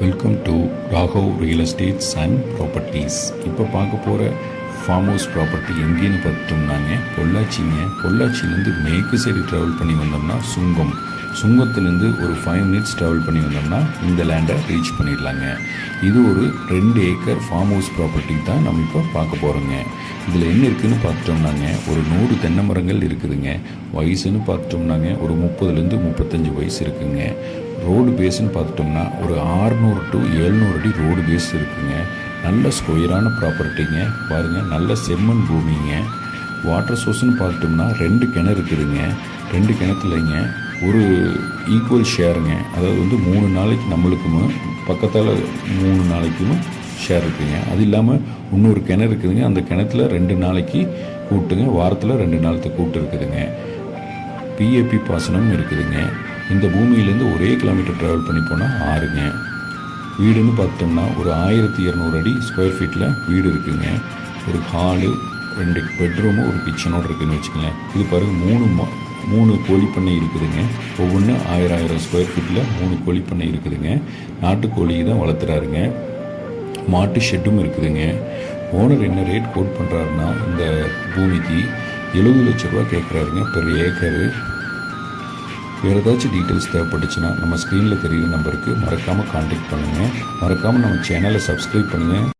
Welcome to Raghav real estates and properties இப்போ பார்க்க போகிற ஃபார்ம் ஹவுஸ் ப்ராப்பர்ட்டி எங்கேன்னு பார்த்தோம்னாங்க பொள்ளாச்சிங்க. பொள்ளாச்சியிலேருந்து மேற்கு சைடு ட்ராவல் பண்ணி வந்தோம்னா சுங்கம். சுங்கத்துலேருந்து ஒரு ஃபைவ் மினிட்ஸ் ட்ராவல் பண்ணி வந்தோம்னா இந்த லேண்டை ரீச் பண்ணிடலாங்க. இது ஒரு ரெண்டு ஏக்கர் ஃபார்ம் ஹவுஸ் ப்ராப்பர்ட்டி தான் நம்ம இப்போ பார்க்க போகிறோங்க இதில் என்ன இருக்குதுன்னு பார்த்துட்டோம்னாங்க ஒரு நூறு தென்னை மரங்கள் இருக்குதுங்க. வயசுன்னு பார்த்துட்டோம்னாங்க ஒரு முப்பதுலேருந்து முப்பத்தஞ்சு வயசு இருக்குங்க. ரோடு பேஸ்ன்னு பார்த்துட்டோம்னா ஒரு ஆறுநூறு டு ஏழ்நூறு அடி ரோடு பேஸ் இருக்குங்க. நல்ல ஸ்கொயரான ப்ராப்பர்ட்டிங்க பாருங்கள் நல்ல செம்மண் பூமிங்க. வாட்டர் சோர்ஸ்னு பார்த்துட்டோம்னா ரெண்டு கிணறு இருக்குதுங்க. ரெண்டு கிணத்துலைங்க ஒரு ஈக்குவல் ஷேருங்க அதாவது வந்து மூணு நாளைக்கு நம்மளுக்குமே பக்கத்தால் மூணு நாளைக்குமே ஷேர் இருக்குதுங்க அது இல்லாமல் இன்னொரு கிணறு இருக்குதுங்க. அந்த கிணத்துல ரெண்டு நாளைக்கு கூட்டுங்க. வாரத்தில் ரெண்டு நாளைக்கு கூட்டு இருக்குதுங்க. பிஏபி பாசனமும் இருக்குதுங்க. இந்த பூமியிலேருந்து ஒரே கிலோமீட்டர் ட்ராவல் பண்ணி போனால் ஆறுங்க. வீடுன்னு பார்த்தோம்னா ஒரு ஆயிரத்தி இரநூறு அடி ஸ்கொயர் ஃபீட்டில் வீடு இருக்குதுங்க. ஒரு ஹாலு ரெண்டு பெட்ரூமு ஒரு கிச்சனோடு இருக்குதுன்னு வச்சுக்கோங்களேன். இது பாருங்கள் மூணு மூணு கோழி பண்ணை இருக்குதுங்க. ஒவ்வொன்று ஆயிரம் ஆயிரம் ஸ்கொயர் ஃபீட்டில் மூணு கோழி பண்ணை இருக்குதுங்க. நாட்டுக்கோழி தான் வளர்த்துறாருங்க. மாட்டு ஷெட்டும் இருக்குதுங்க. ஓனர் என்ன ரேட் கோட் பண்ணுறாருன்னா இந்த பூமிக்கு எழுபது லட்ச ரூபா கேட்குறாருங்க பெர் ஏக்கரு வேறு ஏதாச்சும் டீட்டெயில்ஸ் தேவைப்பட்டுச்சுன்னா நம்ம ஸ்க்ரீனில் தெரியுற நம்பருக்கு மறக்காமல் காண்டாக்ட் பண்ணுங்கள் மறக்காமல் நம்ம சேனலை சப்ஸ்கிரைப் பண்ணுங்கள்